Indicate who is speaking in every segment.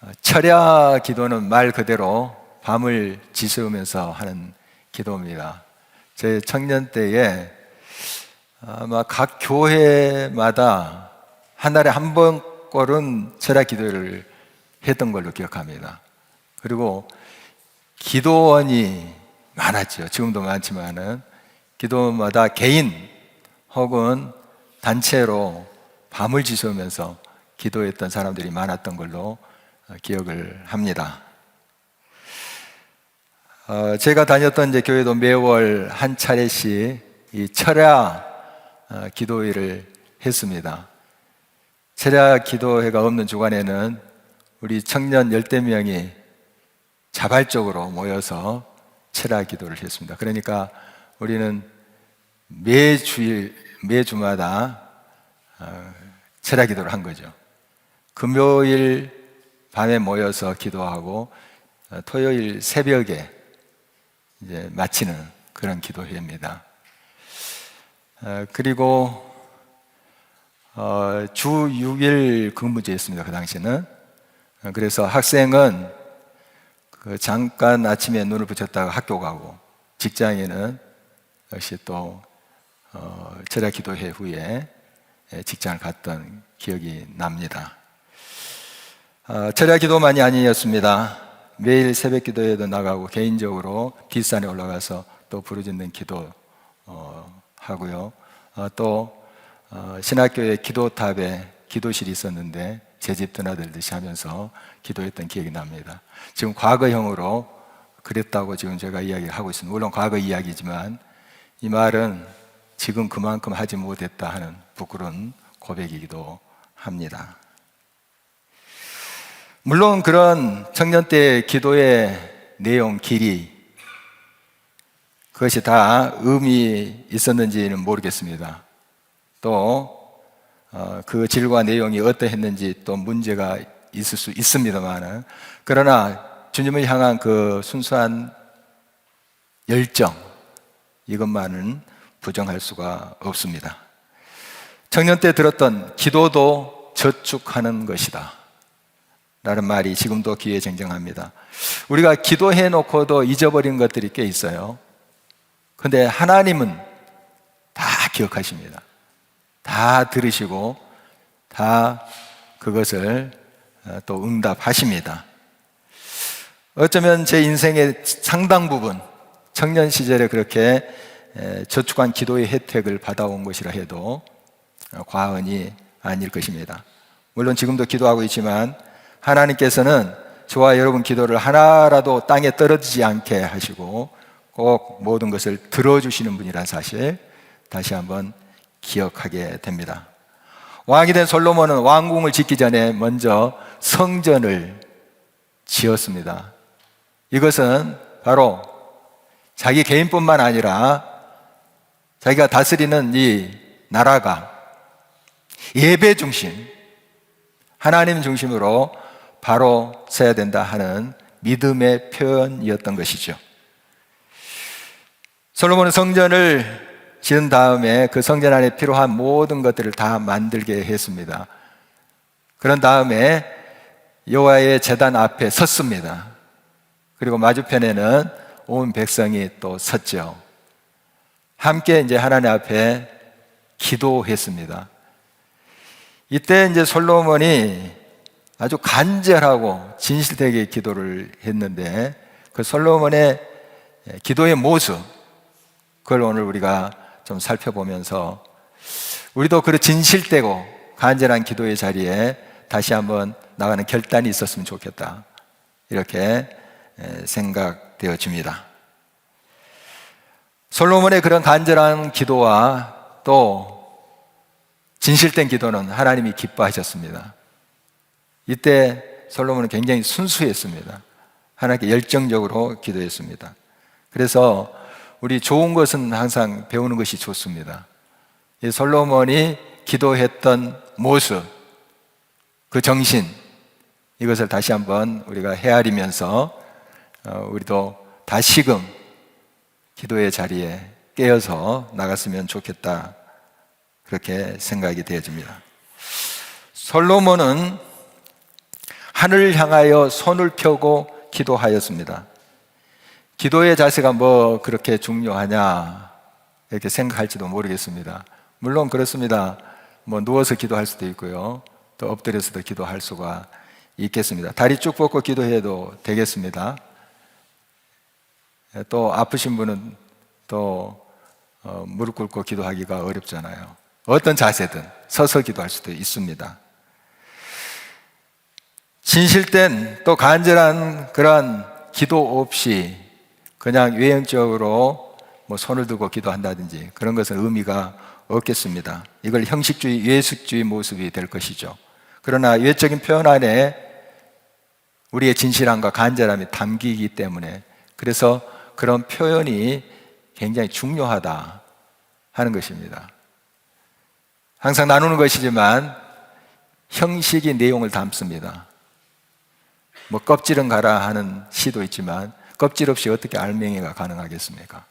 Speaker 1: 어, 철야 기도는 말 그대로 밤을 지새우면서 하는 기도입니다. 제 청년 때에 아마 각 교회마다 한 달에 한 번꼴은 철야 기도를 했던 걸로 기억합니다. 그리고 기도원이 많았죠. 지금도 많지만은 기도마다 개인 혹은 단체로 밤을 지새우면서 기도했던 사람들이 많았던 걸로 어, 기억을 합니다. 어, 제가 다녔던 이제 교회도 매월 한 차례씩 이 철야 어, 기도회를 했습니다. 철야 기도회가 없는 주간에는 우리 청년 열대 명이 자발적으로 모여서 철야 기도를 했습니다. 그러니까 우리는 매 주일, 매 주마다 어, 철야 기도를 한 거죠. 금요일 밤에 모여서 기도하고 어, 토요일 새벽에 이제 마치는 그런 기도회입니다. 어, 그리고 어, 주 6일 근무제였습니다. 그 당시는. 어, 그래서 학생은 그 잠깐 아침에 눈을 붙였다가 학교 가고 직장인은 역시 또 어, 철야 기도회 후에 예, 직장을 갔던 기억이 납니다. 어, 철야 기도만이 아니었습니다. 매일 새벽 기도에도 나가고 개인적으로 뒷산에 올라가서 또 부르짖는 기도 어, 하고요. 어, 또 어, 신학교에 기도탑에 기도실이 있었는데 제 집 드나들듯이 하면서 기도했던 기억이 납니다. 지금 과거형으로 그랬다고 지금 제가 이야기를 하고 있습니다. 물론 과거 이야기지만 이 말은 지금 그만큼 하지 못했다 하는 부끄러운 고백이기도 합니다. 물론 그런 청년 때 기도의 내용, 길이, 그것이 다 의미 있었는지는 모르겠습니다. 또, 어, 그 질과 내용이 어떠했는지 또 문제가 있을 수 있습니다만, 그러나 주님을 향한 그 순수한 열정, 이것만은 부정할 수가 없습니다. 청년 때 들었던 기도도 저축하는 것이다. 라는 말이 지금도 기회쟁정합니다. 우리가 기도해 놓고도 잊어버린 것들이 꽤 있어요. 근데 하나님은 다 기억하십니다. 다 들으시고 다 그것을 어, 또 응답하십니다. 어쩌면 제 인생의 상당 부분 청년 시절에 그렇게 저축한 기도의 혜택을 받아온 것이라 해도 어, 과언이 아닐 것입니다. 물론 지금도 기도하고 있지만 하나님께서는 저와 여러분 기도를 하나라도 땅에 떨어지지 않게 하시고 꼭 모든 것을 들어주시는 분이라는 사실 다시 한번 기억하게 됩니다. 왕이 된 솔로몬은 왕궁을 짓기 전에 먼저 성전을 지었습니다. 이것은 바로 자기 개인뿐만 아니라 자기가 다스리는 이 나라가 예배 중심, 하나님 중심으로 바로 서야 된다 하는 믿음의 표현이었던 것이죠. 솔로몬은 성전을 지은 다음에 그 성전 안에 필요한 모든 것들을 다 만들게 했습니다. 그런 다음에 여호와의 제단 앞에 섰습니다. 그리고 맞은편에는 온 백성이 또 섰죠. 함께 이제 하나님 앞에 기도했습니다. 이때 이제 솔로몬이 아주 간절하고 진실되게 기도를 했는데 그 솔로몬의 기도의 모습 그걸 오늘 우리가 좀 살펴보면서 우리도 그 진실되고 간절한 기도의 자리에 다시 한번 나가는 결단이 있었으면 좋겠다. 이렇게 생각되어집니다. 솔로몬의 그런 간절한 기도와 또 진실된 기도는 하나님이 기뻐하셨습니다. 이때 솔로몬은 굉장히 순수했습니다. 하나님께 열정적으로 기도했습니다. 그래서 우리 좋은 것은 항상 배우는 것이 좋습니다. 이 솔로몬이 기도했던 모습, 그 정신, 이것을 다시 한번 우리가 헤아리면서 어, 우리도 다시금 기도의 자리에 깨어서 나갔으면 좋겠다. 그렇게 생각이 되어집니다. 솔로몬은 하늘을 향하여 손을 펴고 기도하였습니다. 기도의 자세가 뭐 그렇게 중요하냐 이렇게 생각할지도 모르겠습니다. 물론 그렇습니다. 뭐 누워서 기도할 수도 있고요. 또 엎드려서도 기도할 수가 있겠습니다. 다리 쭉 뻗고 기도해도 되겠습니다. 또 아프신 분은 또 어, 무릎 꿇고 기도하기가 어렵잖아요. 어떤 자세든 서서 기도할 수도 있습니다. 진실된 또 간절한 그러한 기도 없이 그냥 외형적으로 뭐 손을 들고 기도한다든지 그런 것은 의미가 없겠습니다. 이걸 형식주의, 예식주의 모습이 될 것이죠. 그러나 외적인 표현 안에 우리의 진실함과 간절함이 담기기 때문에 그래서 그런 표현이 굉장히 중요하다 하는 것입니다. 항상 나누는 것이지만 형식이 내용을 담습니다. 뭐 껍질은 가라 하는 시도 있지만 껍질 없이 어떻게 알맹이가 가능하겠습니까?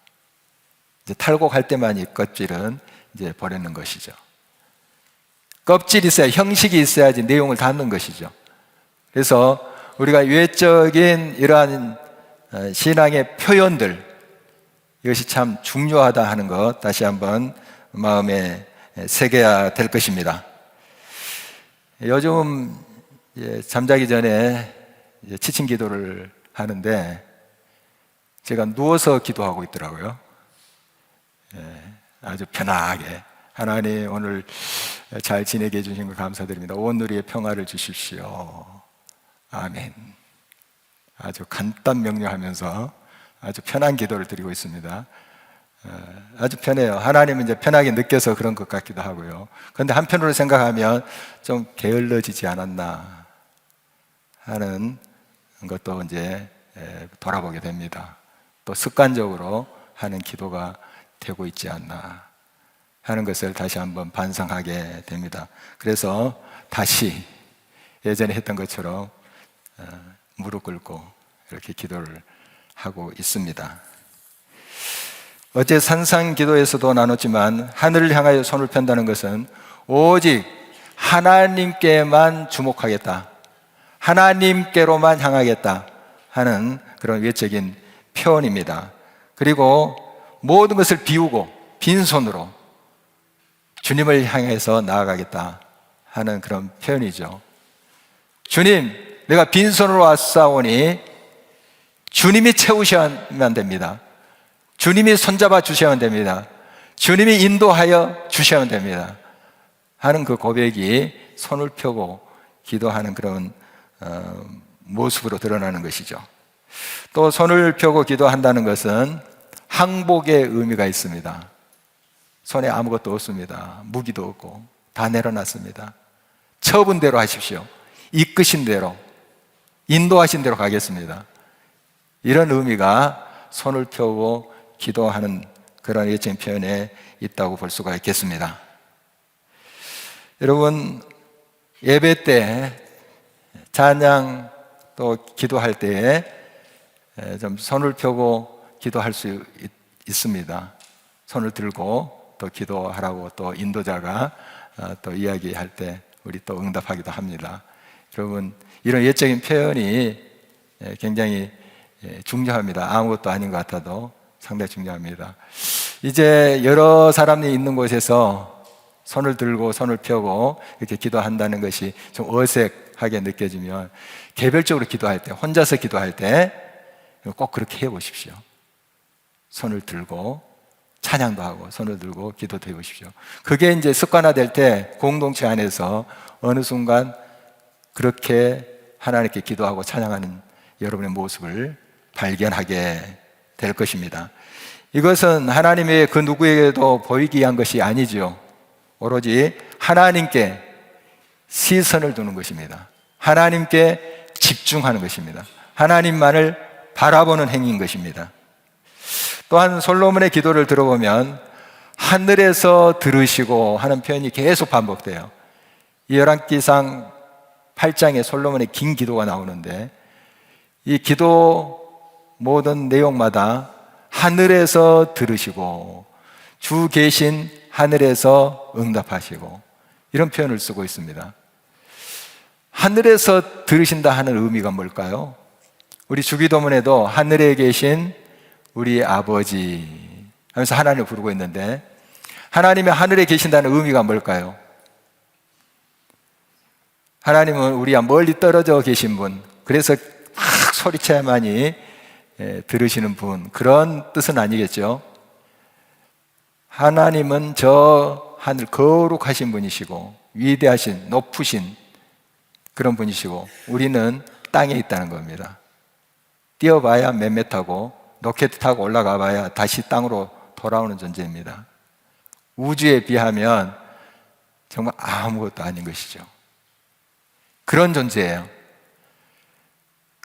Speaker 1: 이제 탈곡할 때만 이 껍질은 이제 버리는 것이죠. 껍질이 있어야 형식이 있어야지 내용을 담는 것이죠. 그래서 우리가 외적인 이러한 어, 신앙의 표현들 이것이 참 중요하다 하는 것 다시 한번 마음에 새겨야 될 것입니다. 요즘 잠자기 전에 치친 기도를 하는데 제가 누워서 기도하고 있더라고요. 예, 아주 편하게 하나님 오늘 잘 지내게 해주신 것 감사드립니다. 온 누리의 평화를 주십시오. 아멘. 아주 간단 명료하면서 아주 편한 기도를 드리고 있습니다. 어, 아주 편해요. 하나님은 이제 편하게 느껴서 그런 것 같기도 하고요. 그런데 한편으로 생각하면 좀 게을러지지 않았나 하는 것도 이제 돌아보게 됩니다. 또 습관적으로 하는 기도가 되고 있지 않나 하는 것을 다시 한번 반성하게 됩니다. 그래서 다시 예전에 했던 것처럼 어, 무릎 꿇고 이렇게 기도를 하고 있습니다. 어제 산상 기도에서도 나눴지만 하늘을 향하여 손을 편다는 것은 오직 하나님께만 주목하겠다. 하나님께로만 향하겠다 하는 그런 외적인 표현입니다. 그리고 모든 것을 비우고 빈손으로 주님을 향해서 나아가겠다 하는 그런 표현이죠. 주님, 내가 빈손으로 왔사오니 주님이 채우셔야만 됩니다. 주님이 손잡아 주셔야만 됩니다. 주님이 인도하여 주셔야만 됩니다. 하는 그 고백이 손을 펴고 기도하는 그런 어, 모습으로 드러나는 것이죠. 또 손을 펴고 기도한다는 것은 항복의 의미가 있습니다. 손에 아무것도 없습니다. 무기도 없고 다 내려놨습니다. 처분 대로 하십시오. 이끄신 대로, 인도하신 대로 가겠습니다. 이런 의미가 손을 펴고 기도하는 그런 예적 표현에 있다고 볼 수가 있겠습니다. 여러분, 예배 때 찬양 또 기도할 때에 좀 손을 펴고 기도할 수 있, 습니다 손을 들고 또 기도하라고 또 인도자가 어, 또 이야기할 때 우리 또 응답하기도 합니다. 여러분 이런 예적인 표현이 굉장히 중요합니다. 아무것도 아닌 것 같아도 상당히 중요합니다. 이제 여러 사람이 있는 곳에서 손을 들고 손을 펴고 이렇게 기도한다는 것이 좀 어색 하게 느껴지면 개별적으로 기도할 때, 혼자서 기도할 때 꼭 그렇게 해 보십시오. 손을 들고 찬양도 하고 손을 들고 기도도 해 보십시오. 그게 이제 습관화될 때 공동체 안에서 어느 순간 그렇게 하나님께 기도하고 찬양하는 여러분의 모습을 발견하게 될 것입니다. 이것은 하나님의 그 누구에게도 보이기 위한 것이 아니죠. 오로지 하나님께 시선을 두는 것입니다. 하나님께 집중하는 것입니다. 하나님만을 바라보는 행위인 것입니다. 또한 솔로몬의 기도를 들어보면 하늘에서 들으시고 하는 표현이 계속 반복돼요. 열왕기상 8장에 솔로몬의 긴 기도가 나오는데 이 기도 모든 내용마다 하늘에서 들으시고 주 계신 하늘에서 응답하시고 이런 표현을 쓰고 있습니다. 하늘에서 들으신다 하는 의미가 뭘까요? 우리 주기도문에도 하늘에 계신 우리 아버지 하면서 하나님을 부르고 있는데 하나님이 하늘에 계신다는 의미가 뭘까요? 하나님은 우리가 멀리 떨어져 계신 분, 그래서 막 소리쳐야만이 예, 들으시는 분, 그런 뜻은 아니겠죠. 하나님은 저 하늘 거룩하신 분이시고, 위대하신, 높으신 그런 분이시고, 우리는 땅에 있다는 겁니다. 뛰어봐야 몇매 타고, 로켓 타고 올라가 봐야 다시 땅으로 돌아오는 존재입니다. 우주에 비하면 정말 아무것도 아닌 것이죠. 그런 존재예요.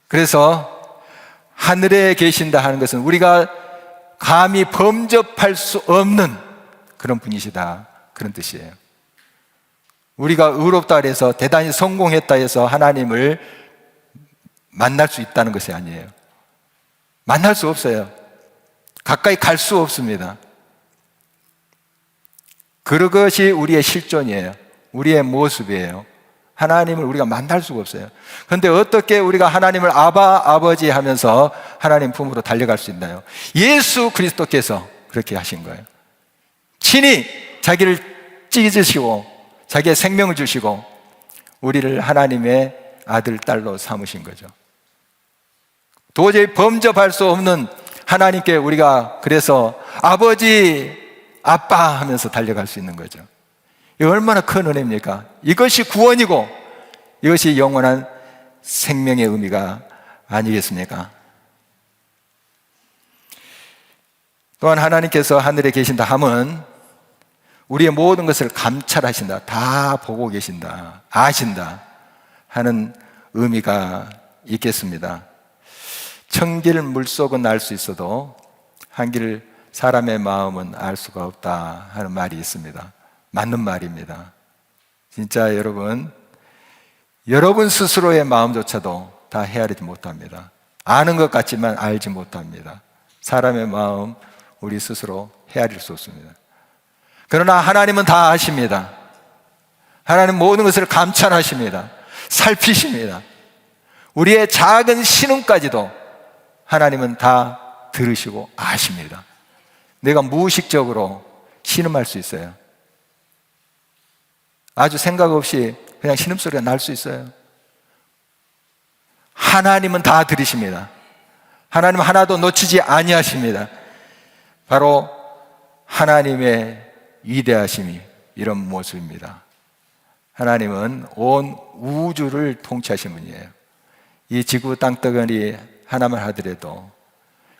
Speaker 1: 그래서 하늘에 계신다 하는 것은 우리가 감히 범접할 수 없는 그런 분이시다. 그런 뜻이에요. 우리가 의롭다 해서 대단히 성공했다 해서 하나님을 만날 수 있다는 것이 아니에요. 만날 수 없어요. 가까이 갈 수 없습니다. 그것이 우리의 실존이에요. 우리의 모습이에요. 하나님을 우리가 만날 수가 없어요. 그런데 어떻게 우리가 하나님을 아바, 아버지 하면서 하나님 품으로 달려갈 수 있나요? 예수 그리스도께서 그렇게 하신 거예요. 친히 자기를 찢으시고 자기의 생명을 주시고 우리를 하나님의 아들, 딸로 삼으신 거죠. 도저히 범접할 수 없는 하나님께 우리가 그래서 아버지, 아빠 하면서 달려갈 수 있는 거죠. 이 얼마나 큰 은혜입니까? 이것이 구원이고 이것이 영원한 생명의 의미가 아니겠습니까? 또한 하나님께서 하늘에 계신다 함은 우리의 모든 것을 감찰하신다. 다 보고 계신다. 아신다. 하는 의미가 있겠습니다. 청길 물속은 알 수 있어도 한길 사람의 마음은 알 수가 없다 하는 말이 있습니다. 맞는 말입니다. 진짜 여러분, 여러분 스스로의 마음조차도 다 헤아리지 못합니다. 아는 것 같지만 알지 못합니다. 사람의 마음, 우리 스스로 헤아릴 수 없습니다. 그러나 하나님은 다 아십니다. 하나님 모든 것을 감찰하십니다. 살피십니다. 우리의 작은 신음까지도 하나님은 다 들으시고 아십니다. 내가 무의식적으로 신음할 수 있어요. 아주 생각 없이 그냥 신음소리가 날 수 있어요. 하나님은 다 들으십니다. 하나님 하나도 놓치지 아니하십니다. 바로 하나님의 위대하심이 이런 모습입니다. 하나님은 온 우주를 통치하신 분이에요. 이 지구 땅덩어리 하나만 하더라도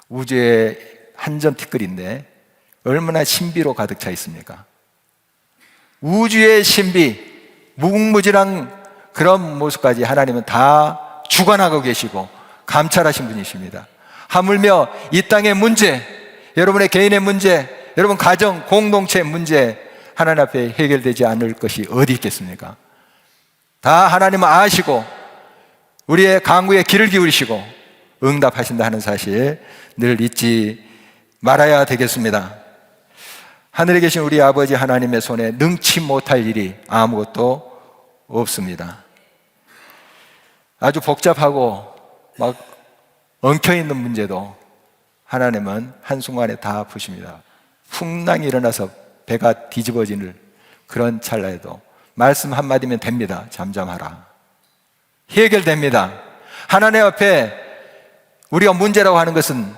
Speaker 1: 우주에 한점 티끌인데 얼마나 신비로 가득 차 있습니까? 우주의 신비, 무궁무진한 그런 모습까지 하나님은 다 주관하고 계시고 감찰하신 분이십니다. 하물며 이 땅의 문제, 여러분의 개인의 문제, 여러분 가정, 공동체 문제 하나님 앞에 해결되지 않을 것이 어디 있겠습니까? 다 하나님은 아시고 우리의 강구에 귀를 기울이시고 응답하신다 하는 사실 늘 잊지 말아야 되겠습니다. 하늘에 계신 우리 아버지 하나님의 손에 능치 못할 일이 아무것도 없습니다. 아주 복잡하고 막 엉켜 있는 문제도 하나님은 한순간에 다 푸십니다. 풍랑이 일어나서 배가 뒤집어지는 그런 찰나에도 말씀 한마디면 됩니다. 잠잠하라. 해결됩니다. 하나님 앞에 우리가 문제라고 하는 것은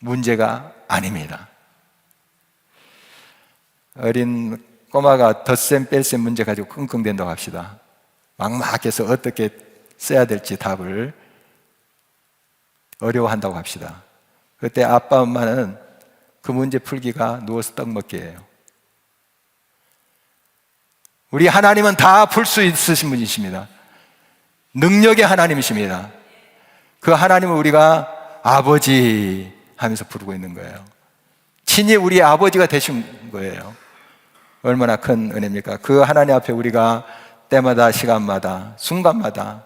Speaker 1: 문제가 아닙니다. 어린 꼬마가 덧셈 뺄셈 문제 가지고 끙끙댄다고 합시다. 막막해서 어떻게 써야 될지 답을 어려워한다고 합시다. 그때 아빠 엄마는 그 문제 풀기가 누워서 떡 먹기예요. 우리 하나님은 다 풀 수 있으신 분이십니다. 능력의 하나님이십니다. 그 하나님을 우리가 아버지 하면서 부르고 있는 거예요. 친히 우리 아버지가 되신 거예요. 얼마나 큰 은혜입니까? 그 하나님 앞에 우리가 때마다 시간마다 순간마다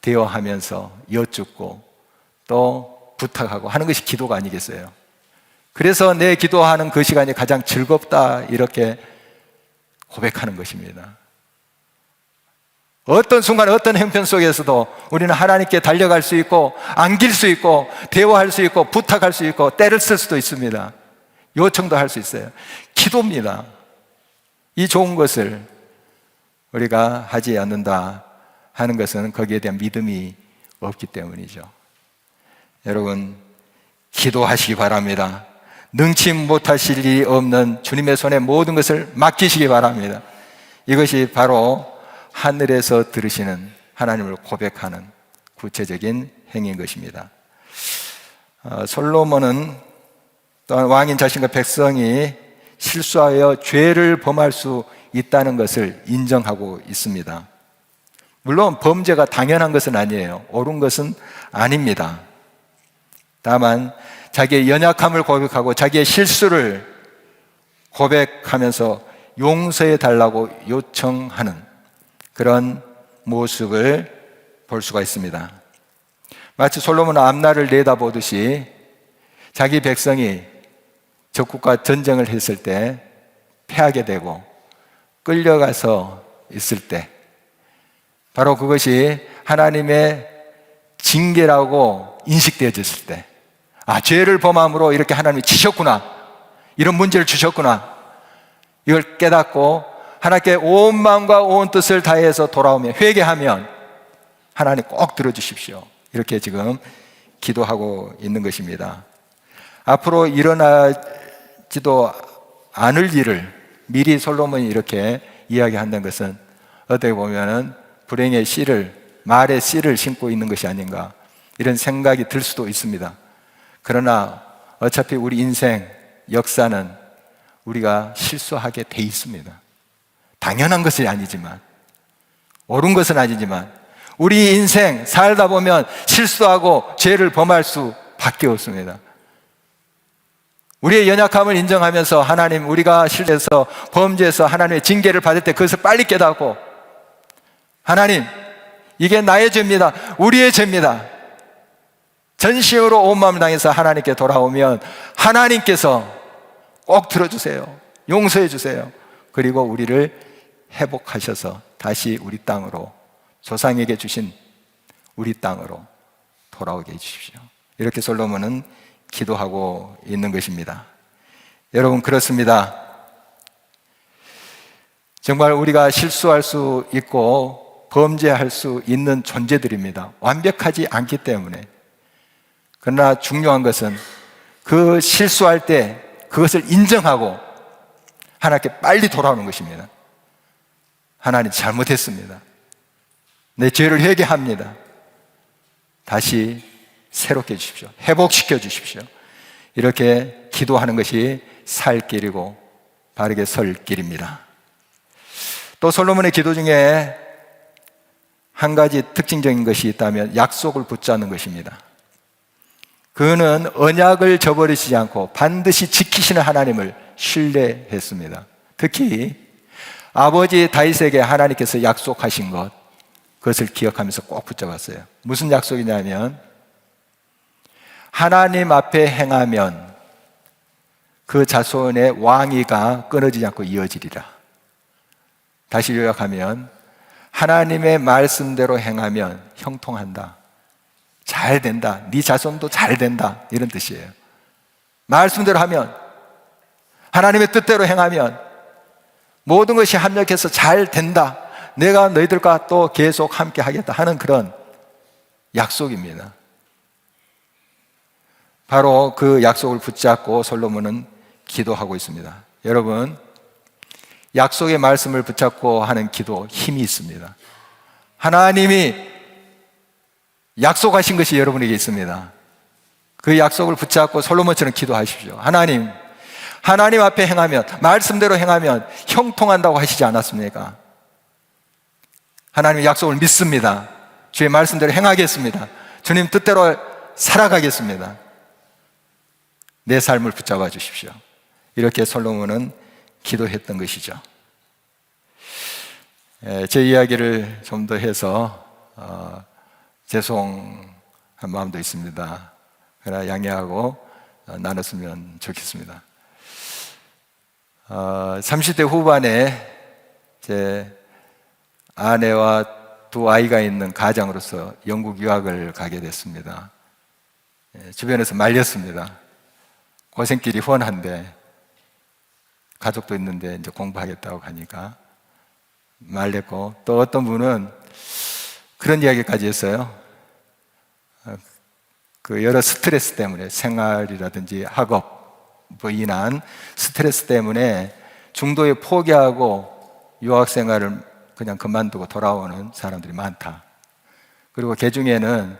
Speaker 1: 대화하면서 여쭙고 또 부탁하고 하는 것이 기도가 아니겠어요? 그래서 내 기도하는 그 시간이 가장 즐겁다 이렇게 고백하는 것입니다. 어떤 순간 어떤 형편 속에서도 우리는 하나님께 달려갈 수 있고 안길 수 있고 대화할 수 있고 부탁할 수 있고 때를 쓸 수도 있습니다. 요청도 할 수 있어요. 기도입니다. 이 좋은 것을 우리가 하지 않는다 하는 것은 거기에 대한 믿음이 없기 때문이죠. 여러분, 기도하시기 바랍니다. 능치 못하실 일이 없는 주님의 손에 모든 것을 맡기시기 바랍니다. 이것이 바로 하늘에서 들으시는 하나님을 고백하는 구체적인 행위인 것입니다. 어, 솔로몬은 또한 왕인 자신과 백성이 실수하여 죄를 범할 수 있다는 것을 인정하고 있습니다. 물론 범죄가 당연한 것은 아니에요. 옳은 것은 아닙니다. 다만 자기의 연약함을 고백하고 자기의 실수를 고백하면서 용서해 달라고 요청하는 그런 모습을 볼 수가 있습니다. 마치 솔로몬 암나를 내다보듯이 자기 백성이 적국과 전쟁을 했을 때 패하게 되고 끌려가서 있을 때 바로 그것이 하나님의 징계라고 인식되어졌을 때 아, 죄를 범함으로 이렇게 하나님이 치셨구나. 이런 문제를 주셨구나. 이걸 깨닫고 하나님께 온 마음과 온 뜻을 다해서 돌아오며 회개하면 하나님 꼭 들어주십시오. 이렇게 지금 기도하고 있는 것입니다. 앞으로 일어나지도 않을 일을 미리 솔로몬이 이렇게 이야기한다는 것은 어떻게 보면은 불행의 씨를 말의 씨를 심고 있는 것이 아닌가 이런 생각이 들 수도 있습니다. 그러나 어차피 우리 인생 역사는 우리가 실수하게 돼 있습니다. 당연한 것이 아니지만, 옳은 것은 아니지만, 우리 인생 살다 보면 실수하고 죄를 범할 수 밖에 없습니다. 우리의 연약함을 인정하면서 하나님 우리가 실수해서 범죄해서 하나님의 징계를 받을 때 그것을 빨리 깨닫고 하나님 이게 나의 죄입니다. 우리의 죄입니다. 전심으로 온 마음을 당해서 하나님께 돌아오면 하나님께서 꼭 들어주세요. 용서해 주세요. 그리고 우리를 회복하셔서 다시 우리 땅으로 조상에게 주신 우리 땅으로 돌아오게 해주십시오. 이렇게 솔로몬은 기도하고 있는 것입니다. 여러분, 그렇습니다. 정말 우리가 실수할 수 있고 범죄할 수 있는 존재들입니다. 완벽하지 않기 때문에. 그러나 중요한 것은 그 실수할 때 그것을 인정하고 하나님께 빨리 돌아오는 것입니다. 하나님 잘못했습니다. 내 죄를 회개합니다. 다시 새롭게 해 주십시오. 회복시켜 주십시오. 이렇게 기도하는 것이 살 길이고 바르게 설 길입니다. 또 솔로몬의 기도 중에 한 가지 특징적인 것이 있다면 약속을 붙잡는 것입니다. 그는 언약을 저버리시지 않고 반드시 지키시는 하나님을 신뢰했습니다. 특히 아버지 다윗에게 하나님께서 약속하신 것, 그것을 기억하면서 꼭 붙잡았어요. 무슨 약속이냐면, 하나님 앞에 행하면 그 자손의 왕위가 끊어지지 않고 이어지리라. 다시 요약하면, 하나님의 말씀대로 행하면 형통한다. 잘 된다. 네 자손도 잘 된다. 이런 뜻이에요. 말씀대로 하면 하나님의 뜻대로 행하면 모든 것이 합력해서 잘 된다. 내가 너희들과 또 계속 함께 하겠다 하는 그런 약속입니다. 바로 그 약속을 붙잡고 솔로몬은 기도하고 있습니다. 여러분, 약속의 말씀을 붙잡고 하는 기도 힘이 있습니다. 하나님이 약속하신 것이 여러분에게 있습니다. 그 약속을 붙잡고 솔로몬처럼 기도하십시오. 하나님, 하나님 앞에 행하면, 말씀대로 행하면 형통한다고 하시지 않았습니까? 하나님 약속을 믿습니다. 주의 말씀대로 행하겠습니다. 주님 뜻대로 살아가겠습니다. 내 삶을 붙잡아 주십시오. 이렇게 솔로몬은 기도했던 것이죠. 제 이야기를 좀 더 해서 어, 죄송한 마음도 있습니다. 그러나 양해하고 어, 나눴으면 좋겠습니다. 어, 30대 후반에 제 아내와 두 아이가 있는 가장으로서 영국 유학을 가게 됐습니다. 예, 주변에서 말렸습니다. 고생길이 훤한데 가족도 있는데 이제 공부하겠다고 하니까 말렸고 또 어떤 분은 그런 이야기까지 했어요. 어, 그 여러 스트레스 때문에 생활이라든지 학업으로 인한 스트레스 때문에 중도에 포기하고 유학 생활을 그냥 그만두고 돌아오는 사람들이 많다. 그리고 그 중에는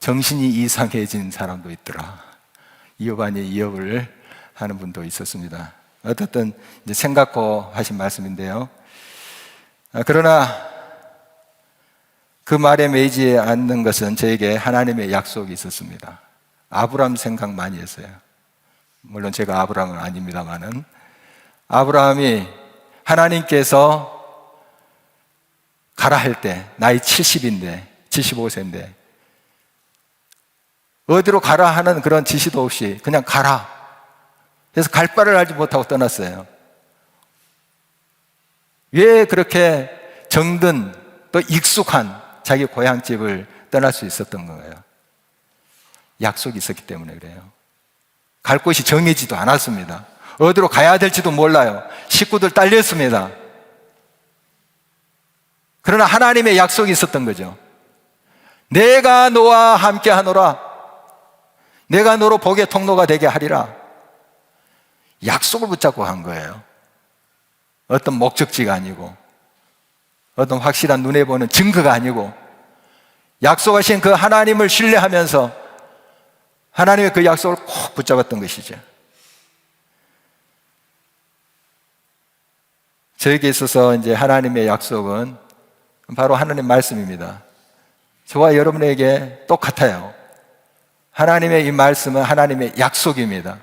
Speaker 1: 정신이 이상해진 사람도 있더라. 이업 아닌 이업을 하는 분도 있었습니다. 어떻든 이제 생각고 하신 말씀인데요. 아, 그러나 그 말에 매이지 않는 것은 저에게 하나님의 약속이 있었습니다. 아브라함 생각 많이 했어요. 물론 제가 아브라함은 아닙니다만은 아브라함이 하나님께서 가라 할 때 나이 70인데 75세인데 어디로 가라 하는 그런 지시도 없이 그냥 가라. 그래서 갈 바를 알지 못하고 떠났어요. 왜 그렇게 정든 또 익숙한 자기 고향집을 떠날 수 있었던 거예요? 약속이 있었기 때문에 그래요. 갈 곳이 정해지도 않았습니다. 어디로 가야 될지도 몰라요. 식구들 딸렸습니다. 그러나 하나님의 약속이 있었던 거죠. 내가 너와 함께 하노라. 내가 너로 복의 통로가 되게 하리라. 약속을 붙잡고 한 거예요. 어떤 목적지가 아니고, 어떤 확실한 눈에 보는 증거가 아니고, 약속하신 그 하나님을 신뢰하면서 하나님의 그 약속을 꼭 붙잡았던 것이죠. 저에게 있어서 이제 하나님의 약속은 바로 하나님 말씀입니다. 저와 여러분에게 똑같아요. 하나님의 이 말씀은 하나님의 약속입니다.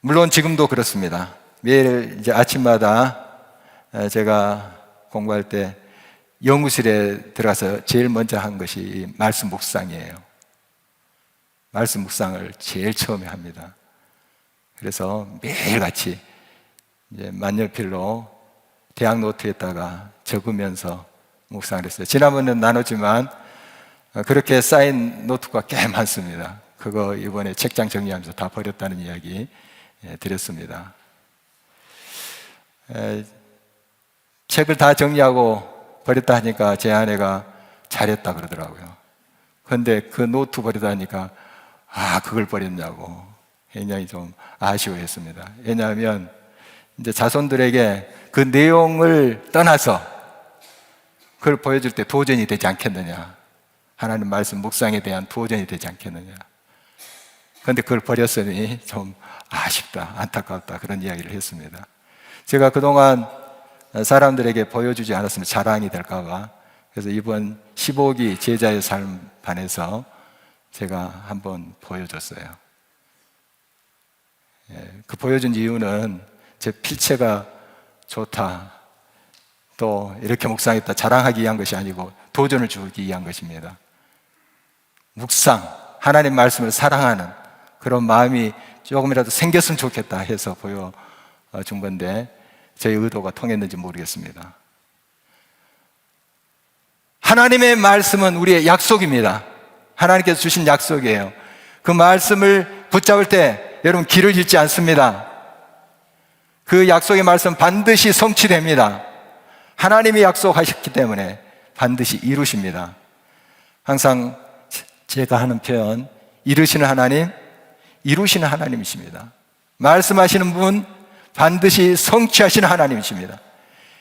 Speaker 1: 물론 지금도 그렇습니다. 매일 이제 아침마다 제가 공부할 때 연구실에 들어가서 제일 먼저 한 것이 말씀 묵상이에요. 말씀 묵상을 제일 처음에 합니다. 그래서 매일같이 이제 만년필로 대학 노트에다가 적으면서 묵상을 했어요. 지난번에 나눴지만 그렇게 쌓인 노트가 꽤 많습니다. 그거 이번에 책장 정리하면서 다 버렸다는 이야기 예, 드렸습니다. 책을 다 정리하고 버렸다 하니까 제 아내가 잘했다 그러더라고요. 그런데 그 노트 버리다 하니까 아, 그걸 버렸냐고 굉장히 좀 아쉬워했습니다. 왜냐하면 이제 자손들에게 그 내용을 떠나서 그걸 보여줄 때 도전이 되지 않겠느냐. 하나님 말씀 묵상에 대한 도전이 되지 않겠느냐. 그런데 그걸 버렸으니 좀 아쉽다, 안타깝다 그런 이야기를 했습니다. 제가 그동안 사람들에게 보여주지 않았으면 자랑이 될까봐 그래서 이번 15기 제자의 삶 반에서 제가 한번 보여줬어요. 예, 그 보여준 이유는 제 필체가 좋다. 또 이렇게 묵상했다. 자랑하기 위한 것이 아니고 도전을 주기 위한 것입니다. 묵상, 하나님 말씀을 사랑하는 그런 마음이 조금이라도 생겼으면 좋겠다 해서 보여준 건데 저희 의도가 통했는지 모르겠습니다. 하나님의 말씀은 우리의 약속입니다. 하나님께서 주신 약속이에요. 그 말씀을 붙잡을 때 여러분 길을 잃지 않습니다. 그 약속의 말씀 반드시 성취됩니다. 하나님이 약속하셨기 때문에 반드시 이루십니다. 항상 제가 하는 표현, 이루시는 하나님, 이루시는 하나님이십니다. 말씀하시는 분, 반드시 성취하시는 하나님이십니다.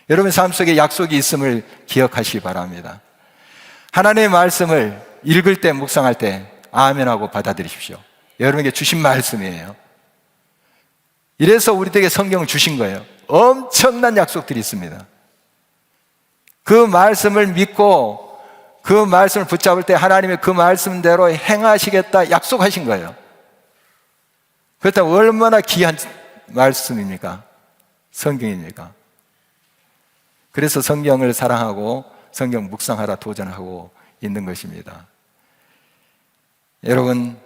Speaker 1: 여러분 삶 속에 약속이 있음을 기억하시기 바랍니다. 하나님의 말씀을 읽을 때, 묵상할 때, 아멘하고 받아들이십시오. 여러분에게 주신 말씀이에요. 이래서 우리에게 성경을 주신 거예요. 엄청난 약속들이 있습니다. 그 말씀을 믿고 그 말씀을 붙잡을 때 하나님의 그 말씀대로 행하시겠다 약속하신 거예요. 그렇다면 얼마나 귀한 말씀입니까? 성경입니까? 그래서 성경을 사랑하고 성경 묵상하라 도전하고 있는 것입니다. 여러분,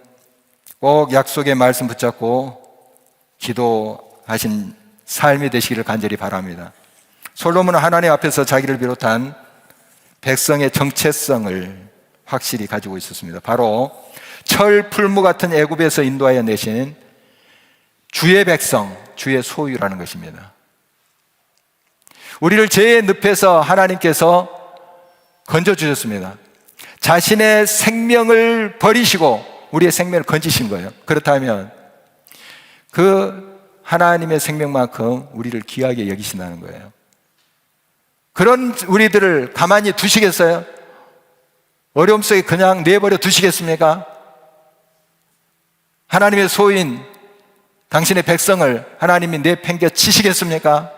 Speaker 1: 꼭 약속의 말씀 붙잡고 기도하신 삶이 되시기를 간절히 바랍니다. 솔로몬은 하나님 앞에서 자기를 비롯한 백성의 정체성을 확실히 가지고 있었습니다. 바로 철 풀무 같은 애굽에서 인도하여 내신 주의 백성, 주의 소유라는 것입니다. 우리를 죄의 늪에서 하나님께서 건져 주셨습니다. 자신의 생명을 버리시고 우리의 생명을 건지신 거예요. 그렇다면 그 하나님의 생명만큼 우리를 귀하게 여기신다는 거예요. 그런 우리들을 가만히 두시겠어요? 어려움 속에 그냥 내버려 두시겠습니까? 하나님의 소인, 당신의 백성을 하나님이 내팽겨 치시겠습니까?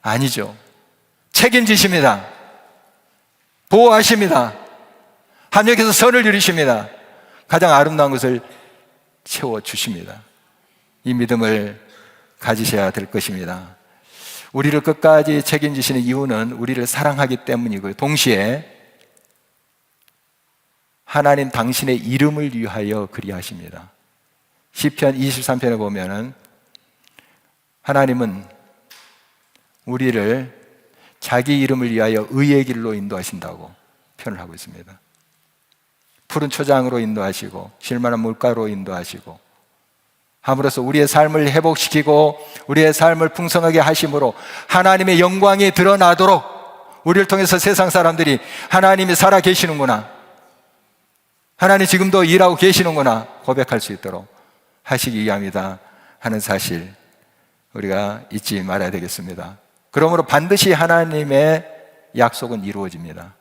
Speaker 1: 아니죠. 책임지십니다. 보호하십니다. 합력해서 선을 이루십니다. 가장 아름다운 것을 채워주십니다. 이 믿음을 가지셔야 될 것입니다. 우리를 끝까지 책임지시는 이유는 우리를 사랑하기 때문이고요. 동시에 하나님 당신의 이름을 위하여 그리하십니다. 시편 23편에 보면은 하나님은 우리를 자기 이름을 위하여 의의 길로 인도하신다고 표현을 하고 있습니다. 푸른 초장으로 인도하시고 쉴만한 물가로 인도하시고 함으로써 우리의 삶을 회복시키고 우리의 삶을 풍성하게 하심으로 하나님의 영광이 드러나도록 우리를 통해서 세상 사람들이 하나님이 살아 계시는구나. 하나님 지금도 일하고 계시는구나 고백할 수 있도록 하시기 위함이다 하는 사실 우리가 잊지 말아야 되겠습니다. 그러므로 반드시 하나님의 약속은 이루어집니다.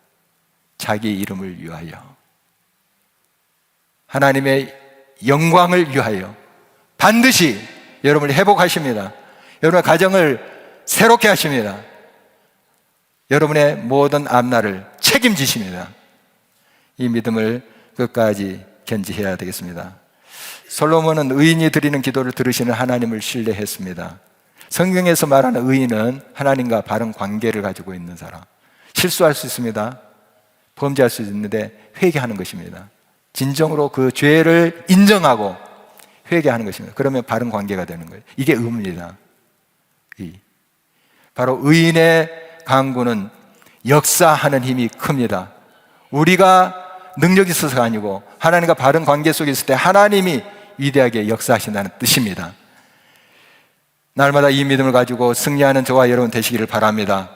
Speaker 1: 자기 이름을 위하여. 하나님의 영광을 위하여. 반드시 여러분을 회복하십니다. 여러분의 가정을 새롭게 하십니다. 여러분의 모든 앞날을 책임지십니다. 이 믿음을 끝까지 견지해야 되겠습니다. 솔로몬은 의인이 드리는 기도를 들으시는 하나님을 신뢰했습니다. 성경에서 말하는 의인은 하나님과 바른 관계를 가지고 있는 사람. 실수할 수 있습니다. 범죄할 수 있는데 회개하는 것입니다. 진정으로 그 죄를 인정하고 회개하는 것입니다. 그러면 바른 관계가 되는 거예요. 이게 의입니다. 의. 바로 의인의 강구는 역사하는 힘이 큽니다. 우리가 능력이 있어서가 아니고 하나님과 바른 관계 속에 있을 때 하나님이 위대하게 역사하신다는 뜻입니다. 날마다 이 믿음을 가지고 승리하는 저와 여러분 되시기를 바랍니다.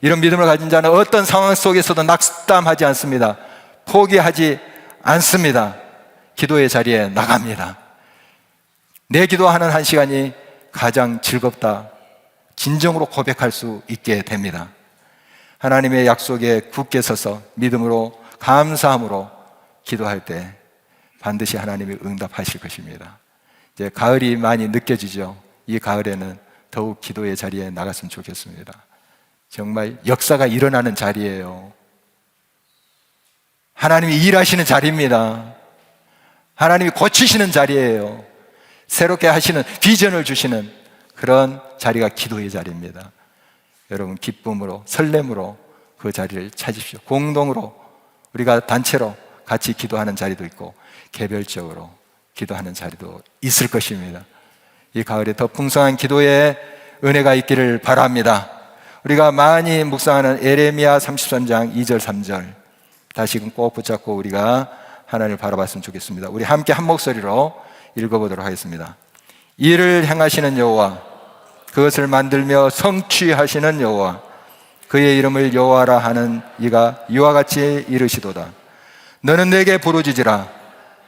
Speaker 1: 이런 믿음을 가진 자는 어떤 상황 속에서도 낙담하지 않습니다. 포기하지 않습니다. 기도의 자리에 나갑니다. 내 기도하는 한 시간이 가장 즐겁다. 진정으로 고백할 수 있게 됩니다. 하나님의 약속에 굳게 서서 믿음으로 감사함으로 기도할 때 반드시 하나님이 응답하실 것입니다. 이제 가을이 많이 느껴지죠. 이 가을에는 더욱 기도의 자리에 나갔으면 좋겠습니다. 정말 역사가 일어나는 자리예요. 하나님이 일하시는 자리입니다. 하나님이 고치시는 자리예요. 새롭게 하시는 비전을 주시는 그런 자리가 기도의 자리입니다. 여러분 기쁨으로 설렘으로 그 자리를 찾으십시오. 공동으로 우리가 단체로 같이 기도하는 자리도 있고 개별적으로 기도하는 자리도 있을 것입니다. 이 가을에 더 풍성한 기도의 은혜가 있기를 바랍니다. 우리가 많이 묵상하는 에레미야 33장 2절 3절 다시금 꼭 붙잡고 우리가 하나님을 바라봤으면 좋겠습니다. 우리 함께 한 목소리로 읽어보도록 하겠습니다. 이를 행하시는 여호와 그것을 만들며 성취하시는 여호와 그의 이름을 여호와라 하는 이가 이와 같이 이르시도다. 너는 내게 부르짖으라.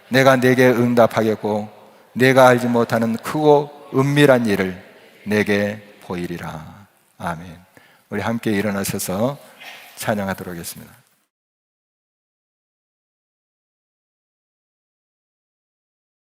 Speaker 1: 내가 내게 응답하겠고 내가 알지 못하는 크고 은밀한 일을 내게 보이리라. 아멘. 우리 함께 일어나셔서 찬양하도록 하겠습니다.